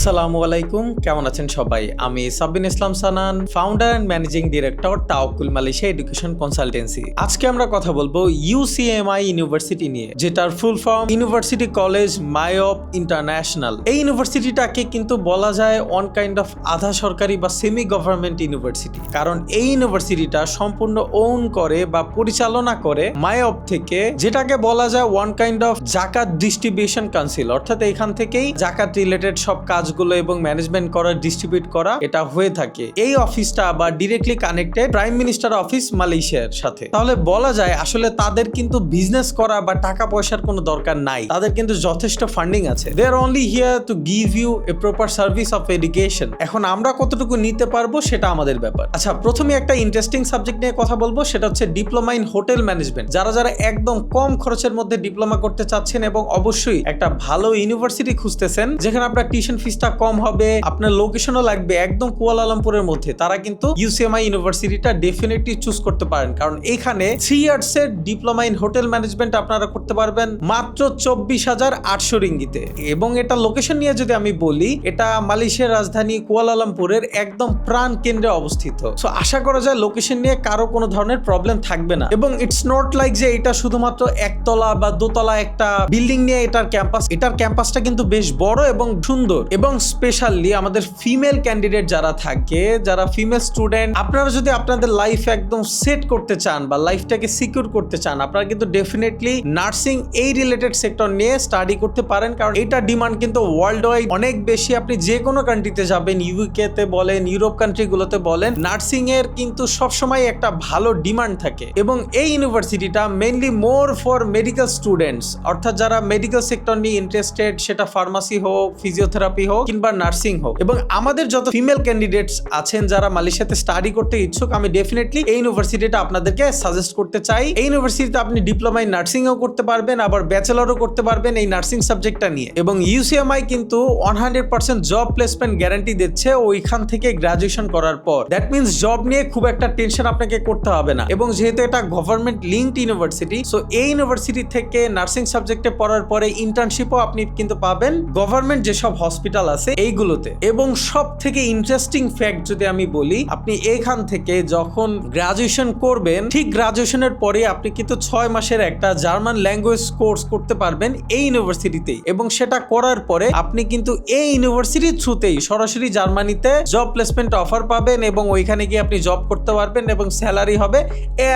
আসসালামু আলাইকুম, কেমন আছেন সবাই? আমি Sabin Islam Sanan founder and managing director Tawakkul Malaysia education consultancy আজকে আমরা কথা বলব ইউসিএমআই ইউনিভার্সিটি নিয়ে, যেটার ফুল ফর্ম ইউনিভার্সিটি কলেজ মায়প ইন্টারন্যাশনাল এই ইউনিভার্সিটিটাকে কিন্তু বলা যায় ওয়ান কাইন্ড অফ আধা সরকারি বা সেমি গভর্নমেন্ট ইউনিভার্সিটি কারণ এই ইউনিভার্সিটিটা সম্পূর্ণ ওন করে বা পরিচালনা করে মায়প থেকে, যেটাকে বলা যায় ওয়ান কাইন্ড অফ জাকাত ডিস্ট্রিবিউশন কাউন্সিল অর্থাৎ এখান থেকেই জাকাত রিলেটেড সব কাজগুলো এবং ম্যানেজমেন্ট করা ডিস্ট্রিবিউট করা, এটা হয়ে থাকে। এই অফিসটা বা directly connected prime minister office মালয়েশিয়ার সাথে। তাহলে বলা যায়, আসলে তাদের কিন্তু বিজনেস করা বা টাকা পয়সার কোনো দরকার নাই। তাদের কিন্তু যথেষ্ট ফান্ডিং আছে। They are only here to give you a proper service of education এখন আমরা কতটুকু নিতে পারব, সেটা আমাদের ব্যাপার। আচ্ছা প্রথমে একটা ইন্টারেস্টিং সাবজেক্ট নিয়ে কথা বলব, সেটা হচ্ছে ডিপ্লোমা ইন হোটেল ম্যানেজমেন্ট যারা যারা একদম কম খরচের মধ্যে ডিপ্লোমা করতে চাচ্ছেন এবং অবশ্যই একটা ভালো ইউনিভার্সিটি খুঁজতেছেন, যেখানে আপনার টিউশন ফিসটা কম হবে, আপনার লোকেশনও লাগবে একদম কুয়ালালামপুরের মধ্যে। তারা কিন্তু ইউসিএমআই ইউনিভার্সিটিটা ডেফিনেটলি চুজ করতে পারেন। কারণ এখানে থ্রি ইয়ার্স এর ডিপ্লোমা ইন হোটেল ম্যানেজমেন্ট আপনারা করতে পারবেন মাত্র চব্বিশ হাজার আটশো রিঙ্গিতে। এবং এটা লোকেশন নিয়ে যদি আমি বলি, এটা মালয়েশিয়ার রাজধানী কুয়ালালামপুরের একদম প্রাণ কেন্দ্রে অবস্থিত। সো আশা করা যায় লোকেশন নিয়ে কারও কোনো ধরনের প্রবলেম থাকবে না। এবং ইটস নট লাইক যে এটা শুধুমাত্র একতলা বা দোতলা একটা বিল্ডিং নিয়ে এটার ক্যাম্পাস এটার ক্যাম্পাসটা কিন্তু বেশ বড় এবং সুন্দর। এবং স্পেশালি আমাদের ফিমেল ক্যান্ডিডেট যারা থাকে, যারা ফিমেল স্টুডেন্ট আপনারা যদি আপনাদের লাইফ একদম সেট করতে চান বা লাইফটাকে সিকিউর করতে চান, আপনারা কিন্তু ডেফিনেটলি নার্সিং এই রিলেটেড সেক্টর নিয়ে স্টাডি করতে পারেন। কারণ এটা ডিমান্ড কিন্তু ওয়ার্ল্ড ওয়াইড অনেক বেশি। আপনি যে কোনো কান্ট্রিতে যাবেন ইউকে তে বলেন ইউরোপ কান্ট্রিগুলোতে বলেন নার্সিং এর কিন্তু সবসময় একটা ভালো ডিমান্ড থাকে। এবং এই ইউনিভার্সিটিটা mainly more for medical students অর্থাৎ যারা মেডিকেল সেক্টর নিয়ে ইন্টারেস্টেড সেটা ফার্মাসি হোক ফিজিওথেরাপি হোক কিংবা নার্সিং হোক। এবং আমাদের যত ফিমেল ক্যান্ডিডেটস আছেন যারা মালয়েশিয়াতে স্টাডি করতে ইচ্ছুক, আমি ডেফিনেটলি এই ইউনিভার্সিটিটা আপনাদেরকে সাজেস্ট করতে চাই। এই ইউনিভার্সিটিতে আপনি ডিপ্লোমা ইন নার্সিংও করতে পারবেন, আবার ব্যাচেলরও করতে পারবেন এই নার্সিং সাবজেক্টটা নিয়ে। এবং ইউসিএমআই কিন্তু one hundred percent job placement guarantee দিচ্ছে ওইখান থেকে গ্রাজুয়েশন করার পর। দ্যাট মিনস জব নিয়ে খুব একটা টেনশন আপনাকে করতে হবে না। এবং যেহেতু এটা গভর্নমেন্ট লিঙ্কড ইউনিভার্সিটি সো এই ইউনিভার্সিটি থেকে নার্সিং সাবজেক্টে পড়ার পরে ইন্টার্নশিপও আপনি কিন্তু পাবেন। গভর্নমেন্ট যেসব হসপিটাল আছে এইগুলোতে। এবং সব থেকে ইন্টারেস্টিং ফ্যাক্ট যদি আমি বলি, আপনি এখান থেকে যখন গ্রাজুয়েশন করবেন, ঠিক গ্রাজুয়েশনের পরে আপনি কিন্তু ছয় মাসের একটা জার্মান ল্যাঙ্গুয়েজ কোর্স করতে পারবেন এই ইউনিভার্সিটিতেই এবং সেটা করার পরে আপনি কিন্তু এই ইউনিভার্সিটির থ্রুতেই সরাসরি জার্মানিতে জব প্লেসমেন্ট অফার পাবেন এবং ওইখানে গিয়ে আপনি জব করতে পারবেন এবং স্যালারি হবে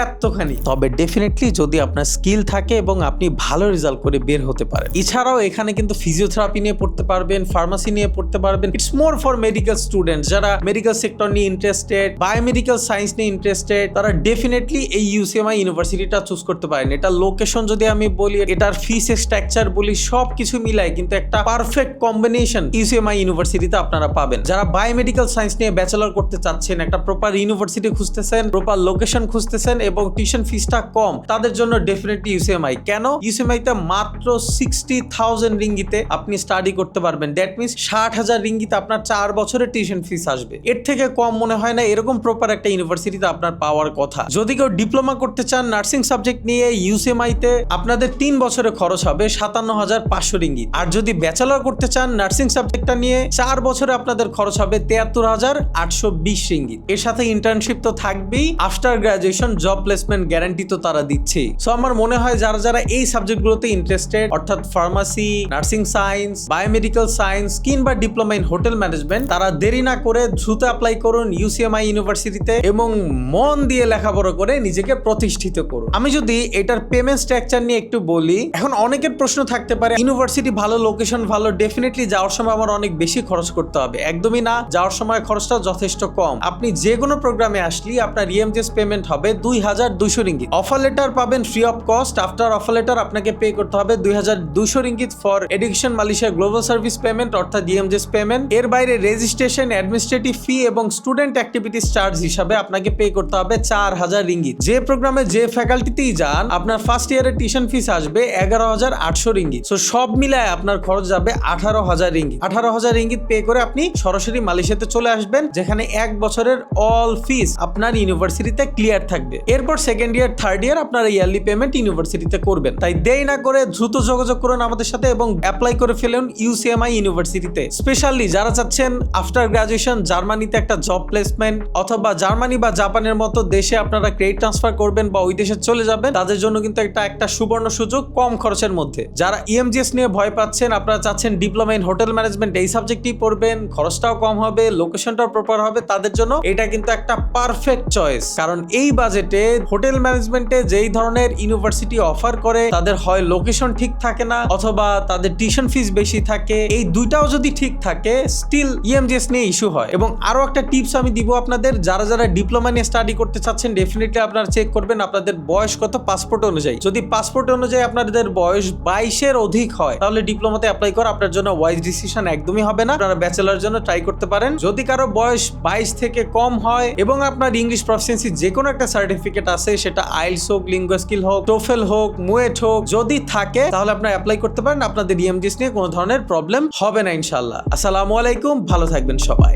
এতখানি। তবে ডেফিনেটলি যদি আপনার স্কিল থাকে এবং আপনি ভালো রেজাল্ট করে বের হতে পারেন। এছাড়াও এখানে কিন্তু ফিজিওথেরাপি নিয়ে পড়তে পারবেন ফার্মাসি নিয়ে পড়তে পারবেন। It's more for medical student যারা মেডিকেল সেক্টর নিয়ে ইন্টারেস্টেড বায়োমেডিকেল সায়েন্স নিয়ে ইন্টারেস্টেড তারা ডেফিনেটলি এই ইউসিএমআই ইউনিভার্সিটিটা চুজ করতে পারেন। এটা লোকেশন যদি আমি বলি, এটার ফিস স্ট্রাকচার বলি সব কিছু মিলাই কিন্তু একটা পারফেক্ট কম্বিনেশন ইউসিএমআই ইউনিভার্সিটিতে আপনারা পাবেন। যারা বায়োমেডিক্যাল সায়েন্স নিয়ে ব্যাচেলর করতে চাচ্ছেন, একটা প্রপার ইউনিভার্সিটি খুঁজতেছেন প্রপার লোকেশন খুঁজতেছেন এবং টিউশন ফিসটা কম, তাদের জন্য ডেফিনেটলি ইউসিএমআই কেন? ইউসিএমআই তে মাত্র সিক্সটি থাউজেন্ড রিঙ্গিতে আপনি স্টাডি করতে পারবেন। দ্যাট মিনস ষাট হাজার রিঙ্গিতে আপনার চার বছরের টিউশন ফিস আসবে। এর থেকে কম মনে হয় না, এরকম প্রপার একটা ইউনিভার্সিটিতে আপনার পাওয়ার কথা। যদি কেউ ডিপ্লোমা করতে চান নার্সিং সাবজেক্ট নিয়ে ইউসিএমআই তে আপনাদের তিন বছরে খরচ হবে সাতান্ন হাজার পাঁচশো রিঙ্গিত। আর যদি ব্যাচেলর করতে চান নার্সিং সাবজেক্টটা নিয়ে, চার বছরে আপনাদের খরচ হবে তেয়াত্তর হাজার আটশো বিশ রিঙ্গিত। এর সাথে ইন্টার্নশিপ তো থাকবেই after graduation job placement guarantee তো তারা দিচ্ছেই। সো আমার মনে হয় যারা যারা এই সাবজেক্টগুলোতে ইন্টারেস্টেড অর্থাৎ pharmacy nursing science biomedical science কিংবা ডিপ্লোমা ইন হোটেল ম্যানেজমেন্ট। তারা দেরি না করে দ্রুত অ্যাপ্লাই করুন ইউসিএমআই ইউনিভার্সিটিতে এবং মন দিয়ে লেখাপড়া করে নিজেকে প্রতিষ্ঠিত করুন। আমি যদি এটার পেমেন্ট স্ট্রাকচার নিয়ে একটু বলি, এখন অনেকের প্রশ্ন থাকতে পারে ইউনিভার্সিটি ভালো লোকেশন ভালো ডেফিনেটলি যাওয়ার সময় আমার অনেক বেশি খরচ করতে হবে। একদমই না, যাওয়ার সময় খরচটা যথেষ্ট কম। আপনি যে কোনো প্রোগ্রামে আসলে আপনার ইএমজিএস পেমেন্ট হবে দুই হাজার দুইশো রিঙ্গিত। অফার লেটার পাবেন free of cost after offer letter আপনাকে পে করতে হবে দুই হাজার দুইশো ringgit for education Malaysia global service payment অর্থাৎ ইএমজিএস পেমেন্ট এর বাইরে রেজিস্ট্রেশন অ্যাডমিনিস্ট্রেটিভ ফি এবং স্টুডেন্ট অ্যাক্টিভিটিস চার্জ হিসাবে আপনাকে পে করতে হবে চার হাজার রিঙ্গিত। যে প্রোগ্রামে যে ফ্যাকাল্টিতেই যান, আপনার ফার্স্ট ইয়ারের টিউশন ফিস আসবে এগারো হাজার আটশো রিঙ্গিত। সো সব মিলায় আপনার খরচ যাবে আঠারো হাজার রিঙ্গিত। আঠারো হাজার রিঙ্গিত পে করে আপনি সরাসরি মালয়েশিয়াতে চলে আসবেন, যেখানে এক বছরের অল ফিস আপনার ইউনিভার্সিটিতে ক্লিয়ার থাকবে। এরপর সেকেন্ড ইয়ার থার্ড ইয়ার আপনার ইয়ারলি পেমেন্ট ইউনিভার্সিটিতে করবেন। তাই দেরি না করে দ্রুত যোগাযোগ করুন আমাদের সাথে এবং অ্যাপ্লাই করে ফেলুন ইউসিএমআই ইউনিভার্সিটিতে জার্মানিতে স্পেশালি যারা চাচ্ছেন আফটার গ্রাজুয়েশন জার্মানিতে একটা জব প্লেসমেন্ট অথবা জার্মানি বা জাপানের মতো দেশে আপনারা ক্রেডিট ট্রান্সফার করবেন বা ওই দেশে চলে যাবেন, তাদের জন্য কিন্তু একটা একটা সুবর্ণ সুযোগ কম খরচের মধ্যে। যারা ইএমজিএস নিয়ে ভয় পাচ্ছেন, আপনারা চাচ্ছেন ডিপ্লোমা ইন হোটেল ম্যানেজমেন্ট এই সাবজেক্টই পড়বেন, খরচটাও কম হবে লোকেশনটাও প্রপার হবে, তাদের জন্য এটা কিন্তু একটা পারফেক্ট চয়েস কারণ এই বাজেটে হোটেল ম্যানেজমেন্টে যেই ধরনের ইউনিভার্সিটি অফার করে, তাদের হয় লোকেশন ঠিক থাকে না, অথবা তাদের টিউশন ফিস বেশি থাকে, এই দুইটাও যদি ঠিক থাকে স্টিল ইএমজিএস নিয়ে ইস্যু হয়। এবং আরও একটা টিপস আমি দিব আপনাদের, যারা যারা ডিপ্লোমা নিয়ে স্টাডি করতে চাচ্ছেন ডেফিনেটলি আপনারা চেক করবেন আপনাদের বয়স কত পাসপোর্ট অনুযায়ী। যদি পাসপোর্ট অনুযায়ী আপনাদের বয়স বাইশের অধিক হয়, তাহলে ডিপ্লোমাতে অ্যাপ্লাই করা আপনার জন্য ওয়াইজ ডিসিশন একদমই হবে না। আপনারা ব্যাচেলার জন্য ট্রাই করতে পারেন। যদি কারও বয়স বাইশ থেকে কম হয় এবং আপনার ইংলিশ প্রফিসিয়েন্সি যে কোনো একটা সার্টিফিকেট আছে, সেটা আইলস হোক লিঙ্গো স্কিল হোক টোফেল হোক, মুয়েট হোক, যদি থাকে, তাহলে আপনারা অ্যাপ্লাই করতে পারেন। আপনাদের ইএমজিএস নিয়ে কোনো ধরনের প্রবলেম হবে না ইনশাল্লাহ আসসালামু আলাইকুম ভালো থাকবেন সবাই।